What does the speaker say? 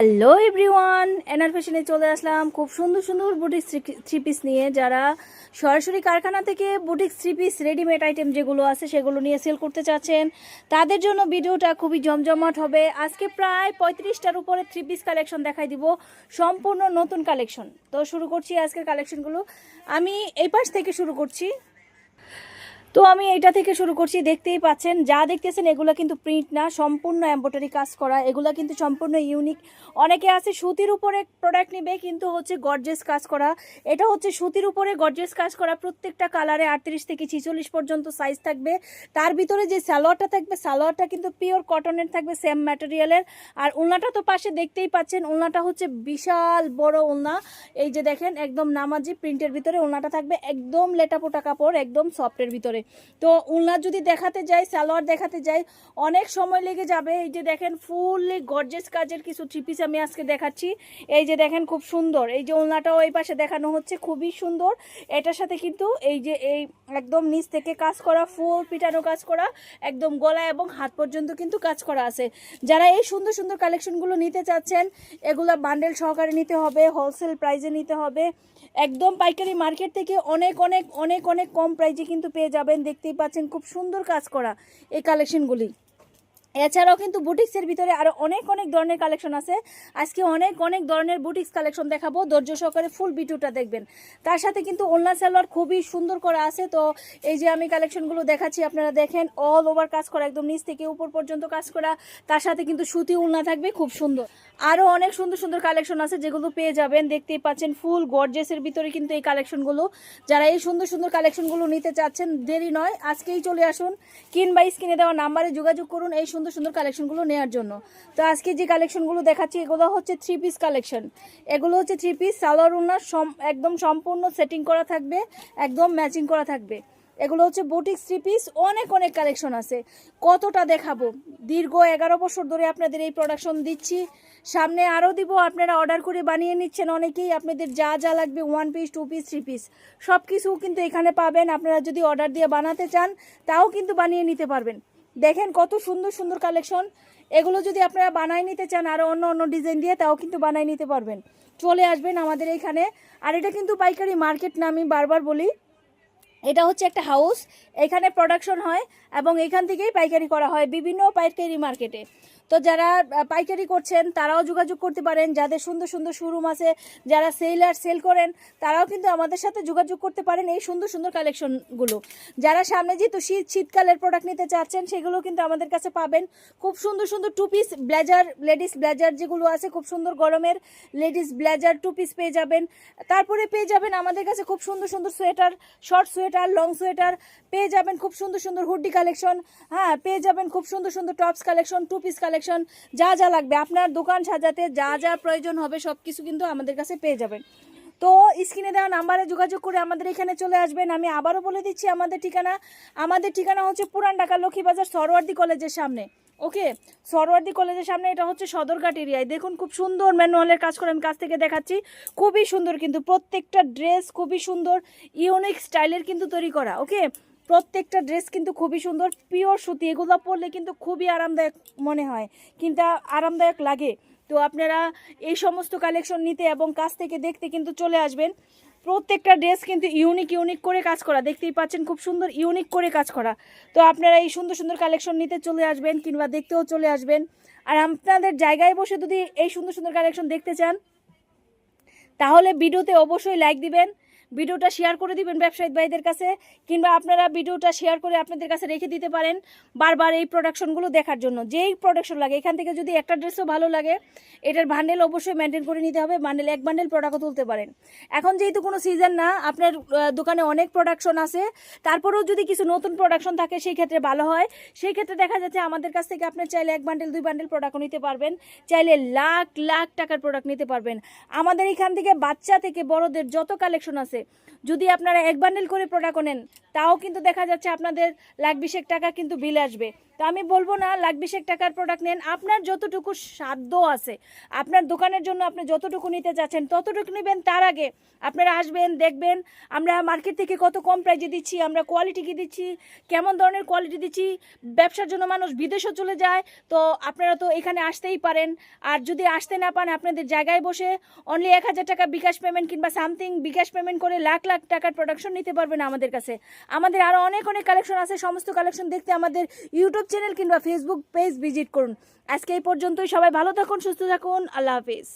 Hello everyone এনার ফ্যাশনে চলে আসলাম খুব সুন্দর সুন্দর বুটিক থ্রি পিস নিয়ে। যারা সরাসরি কারখানা থেকে boutique three piece readymade item যেগুলো আছে সেগুলো নিয়ে সেল করতে চাচ্ছেন, তাদের জন্য ভিডিওটা খুবই জমজমাট হবে। আজকে প্রায় পঁয়ত্রিশটার উপরে থ্রি পিস কালেকশন দেখাই দিব, সম্পূর্ণ নতুন কালেকশন তো শুরু করছি আজকের কালেকশনগুলো আমি এই পাশ থেকে শুরু করছি। তো আমি এটা থেকে শুরু করছি, দেখতেই পাচ্ছেন, যা দেখতেছেন এগুলো কিন্তু প্রিন্ট না, সম্পূর্ণ এম্ব্রয়ডারি কাজ করা, এগুলো কিন্তু সম্পূর্ণ ইউনিক অনেকে আছে সুতির উপরে প্রোডাক্ট নেবে, কিন্তু হচ্ছে গর্জেস কাজ করা। এটা হচ্ছে সুতির উপরে গর্জেস কাজ করা, প্রত্যেকটা কালারে আটত্রিশ থেকে ছিচল্লিশ পর্যন্ত সাইজ থাকবে। তার ভিতরে যে সালোয়ারটা থাকবে, সালোয়ারটা কিন্তু পিওর কটনের থাকবে সেম ম্যাটেরিয়ালের আর উলনাটা তো পাশে দেখতেই পাচ্ছেন উলনাটা হচ্ছে বিশাল বড় উলনা এই যে দেখেন, একদম নামাজি প্রিন্টের ভিতরে উলনাটা থাকবে, একদম লেটাপোটা কাপড়, একদম সফটের ভিতরে। তো উলনা যদি দেখাতে যাই, সালোয়ার দেখাতে যাই, অনেক সময় লেগে যাবে। এই যে দেখেন, ফুললি গর্জেস কাজের কিছু থ্রি পিস আমি আজকে দেখাচ্ছি। এই যে দেখেন, খুব সুন্দর। এই যে উলনাটাও এই পাশে দেখানো হচ্ছে, খুবই সুন্দর। এটার সাথে কিন্তু এই যে এই একদম নিচ থেকে কাজ করা, ফুল পিটানো কাজ করা, একদম গলা এবং হাত পর্যন্ত কিন্তু কাজ করা আছে। যারা এই সুন্দর সুন্দর কালেকশনগুলো নিতে চাচ্ছেন, এগুলো বান্ডেল সহকারে নিতে হবে হোলসেল প্রাইজে নিতে হবে। একদম পাইকারি মার্কেট থেকে অনেক অনেক অনেক অনেক কম প্রাইজে কিন্তু পেয়ে যাবেন দেখতেই পাচ্ছেন খুব সুন্দর কাজ করা এই কালেকশনগুলি এছাড়াও কিন্তু বুটিক্সের ভিতরে আরও অনেক অনেক ধরনের কালেকশন আছে। আজকে অনেক অনেক ধরনের বুটিক্স কালেকশন দেখাবো। ধৈর্য সহকারে ফুল ভিডিওটা দেখবেন। তার সাথে কিন্তু ওলনা সালোয়ার খুবই সুন্দর করা আছে। তো এই যে আমি কালেকশনগুলো দেখাচ্ছি, আপনারা দেখেন অল ওভার কাজ করা, একদম নিচ থেকে উপর পর্যন্ত কাজ করা। তার সাথে কিন্তু সুতি উলনা থাকবে, খুব সুন্দর। আরও অনেক সুন্দর সুন্দর কালেকশন আছে যেগুলো পেয়ে যাবেন। দেখতেই পাচ্ছেন ফুল গর্জেসের ভিতরে কিন্তু এই কালেকশনগুলো যারা এই সুন্দর সুন্দর কালেকশনগুলো নিতে চাচ্ছেন, দেরি নয়। আজকেই চলে আসুন। কিংবা স্ক্রিনে দেওয়া নাম্বারে যোগাযোগ করুন। এই সুন্দর সুন্দর সুন্দর কালেকশনগুলো নেওয়ার জন্য। তো আজকে যে কালেকশনগুলো দেখাচ্ছি, এগুলো হচ্ছে থ্রি পিস কালেকশন এগুলো হচ্ছে থ্রি পিস সালোয়ার উন্নার একদম সম্পূর্ণ সেটিং করা থাকবে, একদম ম্যাচিং করা থাকবে। এগুলো হচ্ছে বুটিক থ্রি পিস অনেক অনেক কালেকশন আছে। কতটা দেখাবো? দীর্ঘ এগারো বছর ধরে আপনাদের এই প্রোডাকশন দিচ্ছি। সামনে আরও দিব, আপনারা অর্ডার করে বানিয়ে নিচ্ছেন অনেকেই। আপনাদের যা যা লাগবে one piece two piece three piece সব কিছু কিন্তু এখানে পাবেন। আপনারা যদি অর্ডার দিয়ে বানাতে চান, তাও কিন্তু বানিয়ে নিতে পারবেন। দেখেন কত সুন্দর সুন্দর কালেকশন এগুলো যদি আপনারা বানাই নিতে চান আরও অন্য অন্য ডিজাইন দিয়ে, তাও কিন্তু বানাই নিতে পারবেন। চলে আসবেন আমাদের এখানে। আর এটা কিন্তু পাইকারি মার্কেট না, আমি বারবার বলি। এটা হচ্ছে একটা হাউস এখানে প্রোডাকশন হয় এবং এখান থেকেই পাইকারি করা হয় বিভিন্ন পাইকারি মার্কেটে তো যারা পাইকারি করছেন, তারাও যোগাযোগ করতে পারেন। যাদের সুন্দর সুন্দর শোরুম আছে, যারা সেলার সেল করেন, তারাও কিন্তু আমাদের সাথে যোগাযোগ করতে পারেন এই সুন্দর সুন্দর কালেকশনগুলো যারা সামনে যেহেতু শীত শীতকালের প্রোডাক্ট নিতে চাচ্ছেন, সেগুলো কিন্তু আমাদের কাছে পাবেন। খুব সুন্দর সুন্দর two piece blazer ladies blazer যেগুলো আছে, খুব সুন্দর গরমের লেডিস ব্লেজার টু পিস পেয়ে যাবেন। তারপরে পেয়ে যাবেন আমাদের কাছে খুব সুন্দর সুন্দর sweater short sweater long sweater পেয়ে যাবেন খুব সুন্দর সুন্দর হুডি কালেকশন হ্যাঁ পেয়ে যাবেন খুব সুন্দর সুন্দর tops collection two piece collection যা যা লাগবে, আপনার দোকান সাজাতে যা যা প্রয়োজন হবে সব কিছু কিন্তু আমাদের কাছে পেয়ে যাবেন। তো স্ক্রিনে দেওয়া নাম্বারে যোগাযোগ করে আমাদের এখানে চলে আসবেন। আমি আবারও বলে দিচ্ছি, আমাদের ঠিকানা আমাদের ঠিকানা হচ্ছে পুরান ঢাকা লক্ষ্মীবাজার সরওয়ার্দি কলেজের সামনে। ওকে? সরওয়ার্দি কলেজের সামনে এটা হচ্ছে সদরঘাট এরিয়ায় দেখুন, খুব সুন্দর ম্যানুয়ালের কাজ করে আমি কাছ থেকে দেখাচ্ছি। খুবই সুন্দর কিন্তু প্রত্যেকটা ড্রেস খুবই সুন্দর, ইউনিক স্টাইলের কিন্তু তৈরি করা। ওকে? প্রত্যেকটা ড্রেস কিন্তু খুবই সুন্দর পিওর সুতি, এগুলো পরলে কিন্তু খুবই আরামদায়ক মনে হয়, কিন্তু আরামদায়ক লাগে। তো আপনারা এই সমস্ত কালেকশন নিতে এবং কাছ থেকে দেখতে কিন্তু চলে আসবেন। প্রত্যেকটা ড্রেস কিন্তু ইউনিক ইউনিক করে কাজ করা। দেখতেই পাচ্ছেন খুব সুন্দর ইউনিক করে কাজ করা। তো আপনারা এই সুন্দর সুন্দর কালেকশন নিতে চলে আসবেন কিংবা দেখতেও চলে আসবেন। আর আপনাদের জায়গায় বসে যদি এই সুন্দর সুন্দর কালেকশন দেখতে চান, তাহলে ভিডিওতে অবশ্যই লাইক দিবেন। ভিডিওটা শেয়ার করে দিবেন ব্যবসায়িক ভাইদের কাছে, কিংবা আপনারা ভিডিওটা শেয়ার করে আপনাদের কাছে রেখে দিতে পারেন বারবার এই প্রোডাকশনগুলো দেখার জন্য। যেই প্রোডাকশন লাগে, এখান থেকে যদি একটা ড্রেসও ভালো লাগে, এটার বান্ডেল অবশ্যই মেনটেন করে নিতে হবে বান্ডেল এক বান্ডেল প্রোডাক্টও তুলতে পারেন। এখন যেহেতু কোনো সিজন না, আপনার দোকানে অনেক প্রোডাকশন আছে, তারপরেও যদি কিছু নতুন প্রোডাকশন থাকে, সেই ক্ষেত্রে ভালো হয়। সেই ক্ষেত্রে দেখা যাচ্ছে আমাদের কাছ থেকে আপনার চাইলে এক বান্ডেল দুই বান্ডেল প্রোডাক্ট নিতে পারবেন, চাইলে লাখ লাখ টাকার প্রোডাক্ট নিতে পারবেন। আমাদের এখান থেকে বাচ্চা থেকে বড়দের যত কালেকশন আছে। যদি আপনারা এক বান্ডেল করে প্রোডাক্ট নেন তাও কিন্তু দেখা যাচ্ছে আপনাদের লাখ বিশেক টাকা কিন্তু বিল আসবে। তো আমি বলব না, লাখ বিশেক টাকার প্রোডাক্ট নেন। আপনার যতটুকু সাধ্য আছে, আপনার দোকানের জন্য আপনি যতটুকু নিতে চাচ্ছেন, ততটুকু নেবেন। তার আগে আপনারা আসবেন, দেখবেন, আমরা মার্কেট থেকে কত কম প্রাইজে দিচ্ছি, আমরা কোয়ালিটি কি দিচ্ছি, কেমন ধরনের কোয়ালিটি দিচ্ছি, ব্যবসার জন্য মানুষ বিদেশও চলে যায়। তো আপনারা তো এখানে আসতেই পারেন। আর যদি আসতে না পান, আপনাদের জায়গায় বসে অনলি এক হাজার টাকা বিকাশ পেমেন্ট কিংবা সামথিং বিকাশ পেমেন্ট করে লাখ লাখ টাকার প্রোডাকশন নিতে পারবেন আমাদের কাছে। আমাদের আরও অনেক অনেক কালেকশন আছে, সমস্ত কালেকশন দেখতে আমাদের ইউটিউব চ্যানেল কিংবা ফেসবুক পেজ ভিজিট করুন। আজকে এই পর্যন্তই, সবাই ভালো থাকুন, সুস্থ থাকুন, আল্লাহ হাফিজ।